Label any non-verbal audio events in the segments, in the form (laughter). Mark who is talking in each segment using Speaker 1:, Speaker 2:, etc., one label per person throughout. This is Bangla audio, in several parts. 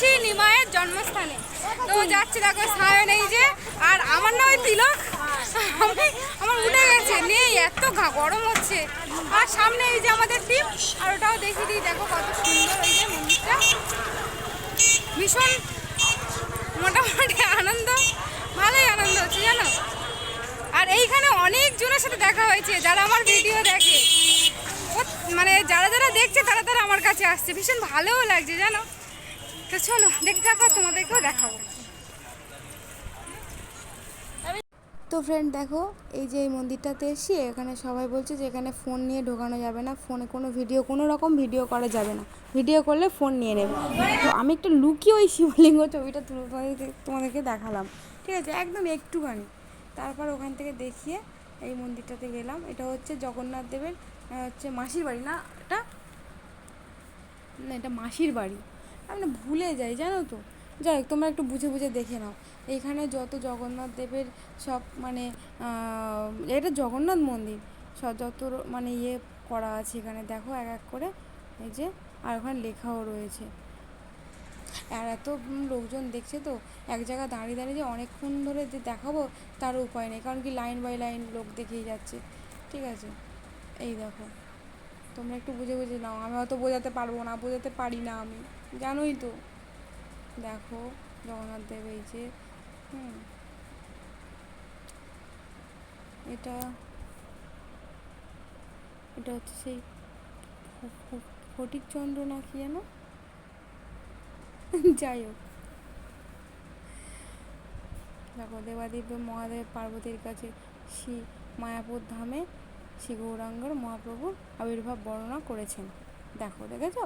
Speaker 1: যাচ্ছি নিমায়ের জন্মস্থানে। তো যাচ্ছি, দেখো, সায়ন এই যে, আর আমার নয় তিলক, আমি, আমার উঠে গেছে, নেই, এত গরম হচ্ছে। আর সামনে এই যে আমাদের টিম আর ওটাও দেখিয়ে দিই, দেখো কত সুন্দর এই যে মন্দিরটা। ভীষণ মোটামুটি আনন্দ, ভালোই আনন্দ হচ্ছে, জানো? আর এইখানে অনেক জনের সাথে দেখা হয়েছে, যারা আমার ভিডিও দেখে। মানে যারা যারা দেখছে, তারা তারা আমার কাছে আসছে, ভীষণ ভালোও লাগছে, জানো? তো চলো তোমাদেরকেও দেখাবো।
Speaker 2: তো ফ্রেন্ড দেখো, এই যে এই মন্দিরটাতে এসি এখানে সবাই বলছে যে এখানে ফোন নিয়ে ঢোকানো যাবে না ফোনে কোনো ভিডিও কোনো রকম ভিডিও করা যাবে না। ভিডিও করলে ফোন নিয়ে নেবে। তো আমি একটু লুকিয়ে ওই শিবলিঙ্গ ছবিটা তোমাদেরকে দেখালাম। ঠিক আছে, একদম একটুখানি। তারপর ওখান থেকে দেখিয়ে এই মন্দিরটাতে গেলাম। এটা হচ্ছে জগন্নাথ দেবের হচ্ছে মাসির বাড়ি না, এটা? না, এটা মাসির বাড়ি। আমি না ভুলে যাই, জানো তো? যাই হোক, তোমরা একটু বুঝে বুঝে দেখে নাও। এখানে যত জগন্নাথ দেবের সব মানে এটা জগন্নাথ মন্দির। সব যত মানে ইয়ে করা আছে এখানে, দেখো এক এক করে। এই যে, আর ওখানে লেখাও রয়েছে। আর এত লোকজন দেখছে তো, এক জায়গায় দাঁড়িয়ে দাঁড়িয়ে যে অনেকক্ষণ ধরে যে দেখাবো, তার উপায় নেই। কারণ কি, লাইন বাই লাইন লোক দেখেই যাচ্ছে। ঠিক আছে? এই দেখো। তোমরা একটু বুঝে বুঝে নাও। আমি হয়তো বোঝাতে পারব না, বোঝাতে পারি না আমি। জানোই তো। দেখো, জগন্নাথ দেব এই যে, হুম। এটা এটা হচ্ছে সেই ফটিকচন্দ্র না কি যেন? (laughs) যাই হোক। দেখো দেবাদিব্য মহাদেব পার্বতীর কাছে শ্রী মায়াপুর ধামে শ্রী গৌরাঙ্গর মহাপ্রভুর আবির্ভাব বর্ণনা করেছেন। দেখো, দেখেছ?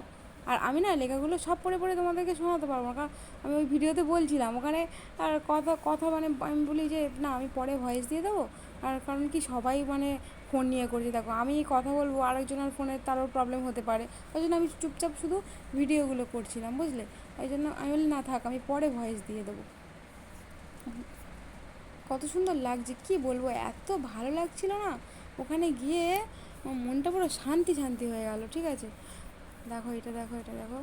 Speaker 2: আর আমি না লেখাগুলো সব পড়ে পড়ে তোমাদেরকে শোনাতে পারব না, কারণ আমি ওই ভিডিওতে বলছিলাম, ওখানে আর কথা কথা মানে আমি বলি যে, না, আমি পরে ভয়েস দিয়ে দেবো। আর কারণ কি সবাই মানে ফোন নিয়ে করছে, দেখো আমি কথা বলব আরেকজনের ফোনে তারও প্রবলেম হতে পারে। ওই জন্য আমি চুপচাপ শুধু ভিডিওগুলো করছিলাম, বুঝলে? ওই জন্য আমি বলি, না, থাক, আমি পরে ভয়েস দিয়ে দেবো। কত সুন্দর লাগছে, কি বলব? এত ভালো লাগছিল না? ওখানে গিয়ে মনটা পুরো শান্তি শান্তি হয়ে গেল, ঠিক আছে? দেখো, এটা দেখো এটা দেখো।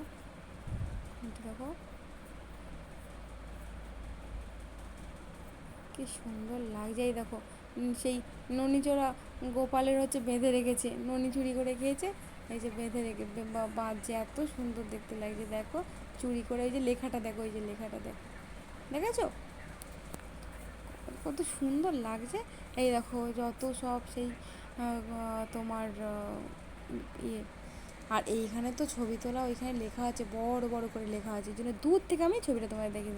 Speaker 2: এটা দেখো। কি সুন্দর লাগছে এই দেখো। সেই ননিচোরা গোপালের হচ্ছে বেঁধে রেখেছে। ননি চুরি করে খেয়েছে, এই যে বেঁধে রেখে বাজছে এত সুন্দর দেখতে লাগছে, দেখো। চুরি করে এই যে লেখাটা দেখো, এই যে লেখাটা দেখো। দেখেছ? কত সুন্দর লাগছে। এই দেখো, যত সব সেই তোমার ইয়ে আর এইখানে তো ছবি তোলা ওইখানে লেখা আছে বড় বড় করে লেখা আছে। এই জন্য দূর থেকে আমি ছবিটা তোমাদের দেখে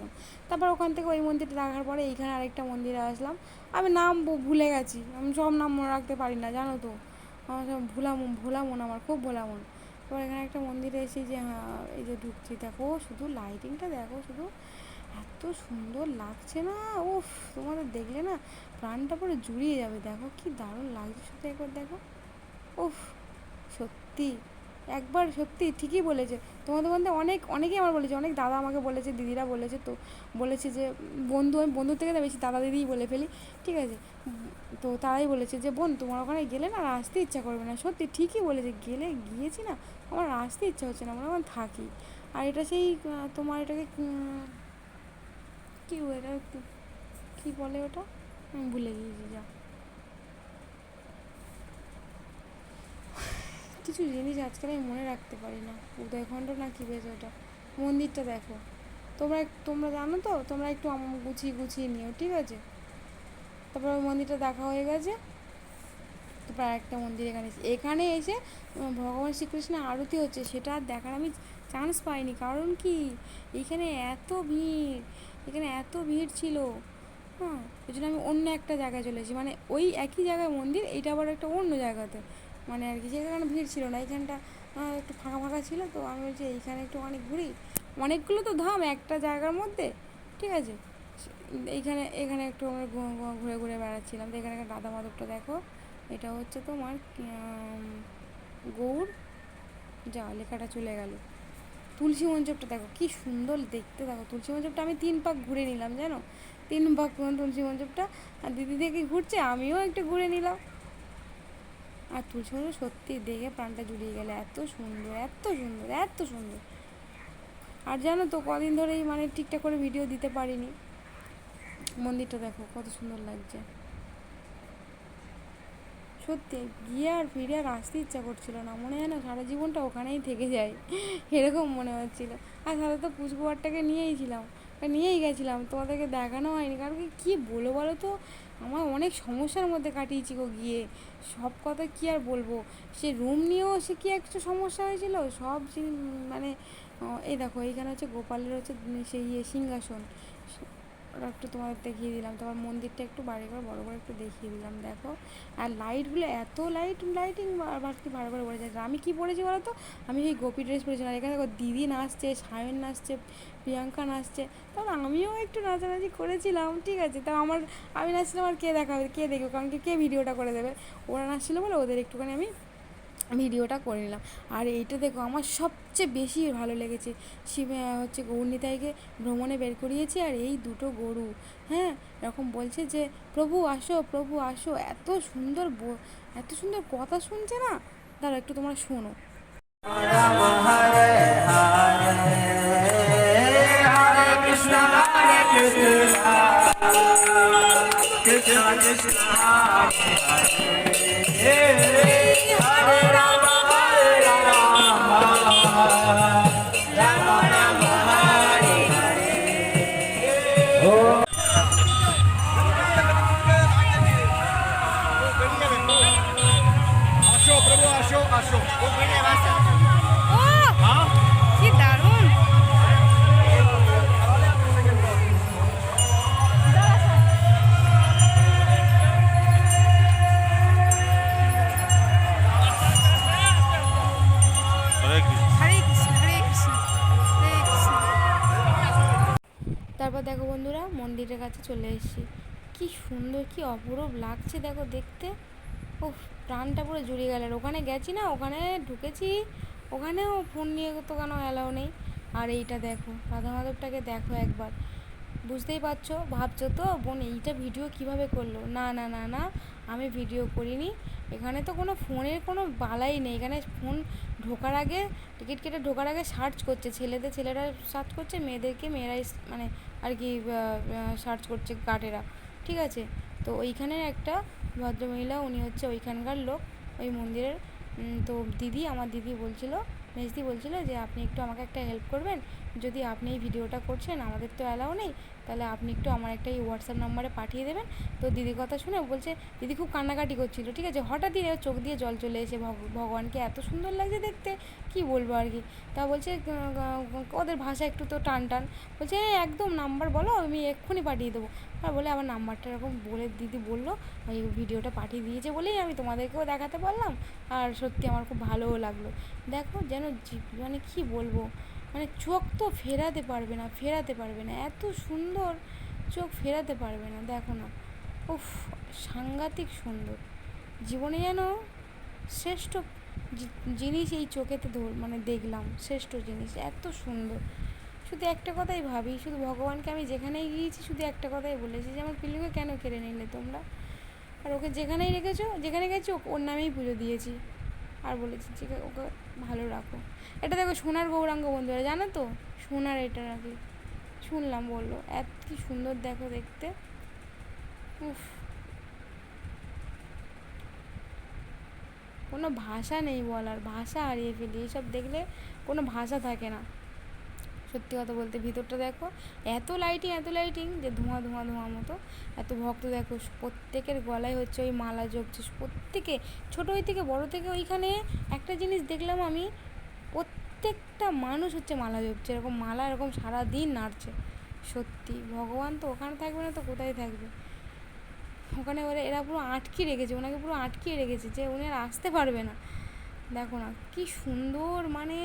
Speaker 2: তারপর ওখান থেকে ওই মন্দিরটা দেখার পরে এইখানে আরেকটা মন্দিরে আসলাম। আমি নাম ভুলে গেছি। আমি সব নাম মনে রাখতে পারি না জানো তো? আমার সব ভোলা মন ভোলা মন আমার খুব ভোলা মন। এবার এখানে একটা মন্দিরে এসে যে হ্যাঁ, এই যে ঢুকছি দেখো শুধু লাইটিংটা দেখো শুধু। এত সুন্দর লাগছে না উফ তোমাদের দেখলে না প্রাণটা পুরো জুড়িয়ে যাবে। দেখো কি দারুণ লাগছে শুধু একবার দেখো। উফ সত্যি। একবার সত্যি ঠিকই বলেছে। তোমাদের মধ্যে অনেক, অনেকেই আমার বলেছে, অনেক দাদা আমাকে বলেছে, দিদিরা বলেছে তো, বলেছে যে, বন্ধু, আমি বন্ধুর থেকে বেশি দাদা দিদিই বলে ফেলি, ঠিক আছে? তো তারাই বলেছে যে, বোন, তোমার ওখানে গেলে না আসতে ইচ্ছা করবে না। সত্যি ঠিকই বলেছে, গেলে, গিয়েছি না, আমার আসতে ইচ্ছা হচ্ছে না আমার থাকি। আর এটা সেই তোমার এটাকে কী এটা কি বলে ওটা? আমি ভুলে গিয়েছি, যা। কিছু জিনিস আজকাল আমি মনে রাখতে পারি না। উদয়খণ্ড না কি বেশ ওটা মন্দিরটা দেখো। তোমরা তোমরা জানো তো? তোমরা একটু গুছিয়ে গুছিয়ে নিও, ঠিক আছে? তারপর ওই মন্দিরটা দেখা হয়ে গেছে। তারপর আরেকটা মন্দির এখানে এখানে এসে ভগবান শ্রীকৃষ্ণের আরতি হচ্ছে, সেটা আর দেখার আমি চান্স পাইনি। কারণ কি? এখানে এত ভিড়, এখানে এত ভিড় ছিল। হ্যাঁ ওই জন্য আমি অন্য একটা জায়গায় চলে এসেছি। মানে ওই একই জায়গায় মন্দির, এইটা আবার একটা অন্য জায়গাতে। মানে আর কি যেখানে ভিড় ছিল না এইখানটা একটু ফাঁকা ফাঁকা ছিল তো আমি বলছি এইখানে একটু অনেক ঘুরি। অনেকগুলো তো ধাম, একটা জায়গার মধ্যে, ঠিক আছে? এইখানে, এখানে একটু আমরা ঘুরে ঘুরে বেড়াচ্ছিলাম। তো এখানে রাধা মাধবটা দেখো, এটা হচ্ছে তোমার গৌর, যা লেখাটা চলে গেল। তুলসী মঞ্চপটা দেখো, কি সুন্দর দেখতে দেখো, তুলসী মঞ্চপটা আমি তিন পাক ঘুরে নিলাম, জানো? তিন পাক তুলসী মঞ্চপটা, আর দিদি দেখে ঘুরছে, আমিও একটু ঘুরে নিলাম। আর তুলসী সত্যি দেখে প্রাণটা জুড়িয়ে গেলে। এত সুন্দর এত সুন্দর এত সুন্দর। আর জানো তো, কদিন ধরেই মানে ঠিকঠাক করে ভিডিও দিতে পারিনি। মন্দিরটা দেখো, কত সুন্দর লাগছে। সত্যি, গিয়ে আর ফিরে আর আসতে ইচ্ছা করছিল না। মনে হয় না সারা জীবনটা ওখানেই থেকে যায়। এরকম মনে হচ্ছিল। আর সাথে তো পুষ্পবারটাকে নিয়েই ছিলাম। নিয়েই গেছিলাম, তোমাদেরকে দেখানো হয়নি। কারণ কি, কী বলো বলো তো? আমার অনেক সমস্যার মধ্যে কাটিয়েছি গো গিয়ে। সব কথা কি আর বলব? সে রুম নিয়েও সে কী একটু সমস্যা হয়েছিল? সব মানে এই দেখো, এইখানে হচ্ছে গোপালের হচ্ছে সেই ইয়ে সিংহাসন। ওটা একটু তোমাদের দেখিয়ে দিলাম। তোমার মন্দিরটা একটু বাড়ি করে বড়ো করে একটু দেখিয়ে দিলাম, দেখো। আর লাইটগুলো এত লাইট লাইটিং কি ভালো করে বলে যাচ্ছে আমি কী পরেছি বলো তো? আমি সেই গোপী ড্রেস পরেছি আর এখানে দেখো, দিদি নাচছে সায়ন নাচছে, প্রিয়াঙ্কা নাচছে। তারপর আমিও একটু নাচানাচি করেছিলাম, ঠিক আছে। তা আমার, আমি নাচছিলাম আর কে দেখাবে, কে দেখবে? কারণ কি, কে ভিডিওটা করে দেবে? ওরা নাচছিলো বলে ওদের একটুখানি আমি ভিডিওটা করে নিলাম। আর এইটা দেখো, আমার সবচেয়ে বেশি ভালো লেগেছে। শিব হচ্ছে গৌরনীতাইকে ভ্রমণে বের করিয়েছি আর এই দুটো গরু হ্যাঁ? এরকম বলছে যে, প্রভু আসো প্রভু আসো। এত সুন্দর এত সুন্দর কথা শুনছে না? দাঁড়া একটু তোমরা শোনো।
Speaker 3: আসো
Speaker 2: বন্ধুরা, মন্দিরের কাছে চলে এসেছি। কি সুন্দর, কি অপরূপ লাগছে দেখো দেখতে। ও প্রাণটা পুরো জুড়িয়ে গেল। আর ওখানে গেছি না, ওখানে ঢুকেছি, ওখানেও ফোন নিয়ে তো কেন অ্যালাও নেই। আর এইটা দেখো, রাধা মাধবটাকে দেখো একবার। বুঝতেই পারছ? ভাবছ তো, বোন, এইটা ভিডিও কীভাবে করল? না না না না, আমি ভিডিও করিনি। এখানে তো কোনো ফোনের কোনো বালাই নেই। এখানে ফোন ঢোকার আগে টিকিট কেটে ঢোকার আগে সার্চ করছে। ছেলেদের, ছেলেরা সার্চ করছে, মেয়েদেরকে মেয়েরাই মানে আর কি সার্চ করছে গার্ডেরা ঠিক আছে? তো ওইখানে একটা ভদ্রমহিলা, উনি হচ্ছে ওইখানকার লোক। ওই মন্দিরের তো দিদি, আমার দিদি বলছিল, মেজদি বলছিল যে, আপনি একটু আমাকে একটা হেল্প করবেন? যদি আপনি এই ভিডিওটা করছেন, আমাদের তো অ্যালাউ নেই, তাহলে আপনি একটু আমার একটা এই হোয়াটসঅ্যাপ নাম্বারে পাঠিয়ে দেবেন। তো দিদির কথা শুনে বলছে, দিদি খুব কান্নাকাটি করছিল, ঠিক আছে? হঠাৎই চোখ দিয়ে জল চলে এসে ভগ- ভগবানকে এত সুন্দর লাগছে দেখতে, কি বলব আর কি? তা বলছে ওদের ভাষা একটু তো টান টান। বলছে একদম নাম্বার বলো, আমি এক্ষুনি পাঠিয়ে দেবো। আর বলে আমার নাম্বারটা এরকম বলে দিদি বলল এই ভিডিওটা পাঠিয়ে দিয়েছে বলেই আমি তোমাদেরকেও দেখাতে পারলাম। আর সত্যি আমার খুব ভালোও লাগল। দেখো যেন মানে কি বলব? মানে চোখ তো ফেরাতে পারবে না, ফেরাতে পারবে না। এত সুন্দর চোখ ফেরাতে পারবে না, দেখো না। উফ, সাংঘাতিক সুন্দর। জীবনে যেন শ্রেষ্ঠ জিনিস এই চোখেতে ধর মানে দেখলাম, শ্রেষ্ঠ জিনিস, এত সুন্দর। শুধু একটা কথাই ভাবি, শুধু ভগবানকে আমি যেখানেই গিয়েছি, শুধু একটা কথাই বলেছি যে, আমার পিলুকে কেন কেড়ে নিলে তোমরা? আর ওকে যেখানেই রেখেছো, যেখানে গেছি ও- ওর নামেই পুজো দিয়েছি। আর বলেছি, ঠিক আছে, ওকে ভালো রাখো। এটা দেখো সোনার গৌরাঙ্গ বন্ধুরা জানো তো? সোনার এটা নাকি। শুনলাম বলল, এত কি সুন্দর দেখো দেখতে। উফ। কোনো ভাষা নেই বলার, ভাষা হারিয়ে ফেলি এইসব দেখলে কোনো ভাষা থাকে না। সত্যি কথা বলতে ভিতরটা দেখো, এত লাইটিং এত লাইটিং যে ধোঁয়া ধোঁয়া ধোঁয়া মতো। এত ভক্ত দেখো, প্রত্যেকের গলায় হচ্ছে ওই মালা জপছে প্রত্যেকে, ছোটো ওই থেকে বড় থেকে ওইখানে একটা জিনিস দেখলাম আমি, প্রত্যেকটা মানুষ হচ্ছে মালা জপছে এরকম মালা, এরকম সারা দিন নাড়ছে। সত্যি, ভগবান তো ওখানে থাকবে না তো কোথায় থাকবে? ওখানে ওরা, এরা পুরো আটকে রেখেছে, ওনাকে পুরো আটকিয়ে রেখেছে যে উনি আর আসতে পারবে না। দেখো না, কি সুন্দর মানে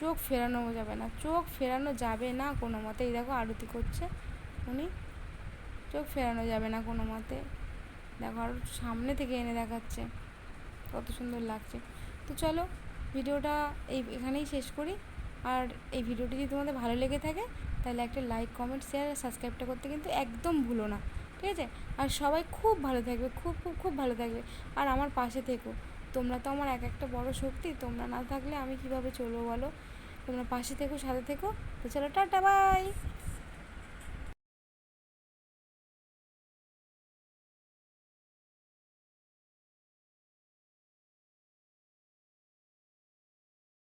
Speaker 2: চোখ ফেরানো যাবে না, চোখ ফেরানো যাবে না কোনো মতে। এই দেখো আরতি করছে উনি। চোখ ফেরানো যাবে না কোনো মতে। দেখো আর সামনে থেকে এনে দেখাচ্ছে। কত সুন্দর লাগছে। তো চলো, ভিডিওটা এই, এখানেই শেষ করি। আর এই ভিডিওটি যদি তোমাদের ভালো লেগে থাকে, তাহলে একটা লাইক কমেন্ট শেয়ার আর সাবস্ক্রাইবটা করতে কিন্তু একদম ভুলো না। ঠিক আছে? আর সবাই খুব ভালো থাকবে, খুব খুব খুব ভালো থাকবে। আর আমার পাশে থেকো। তোমরা তো আমার এক একটা বড় শক্তি, তোমরা না থাকলে আমি কীভাবে চলবো বলো? তোমরা পাশে থেকো, সাথে থেকো। তো চলো, টাটা, বাই।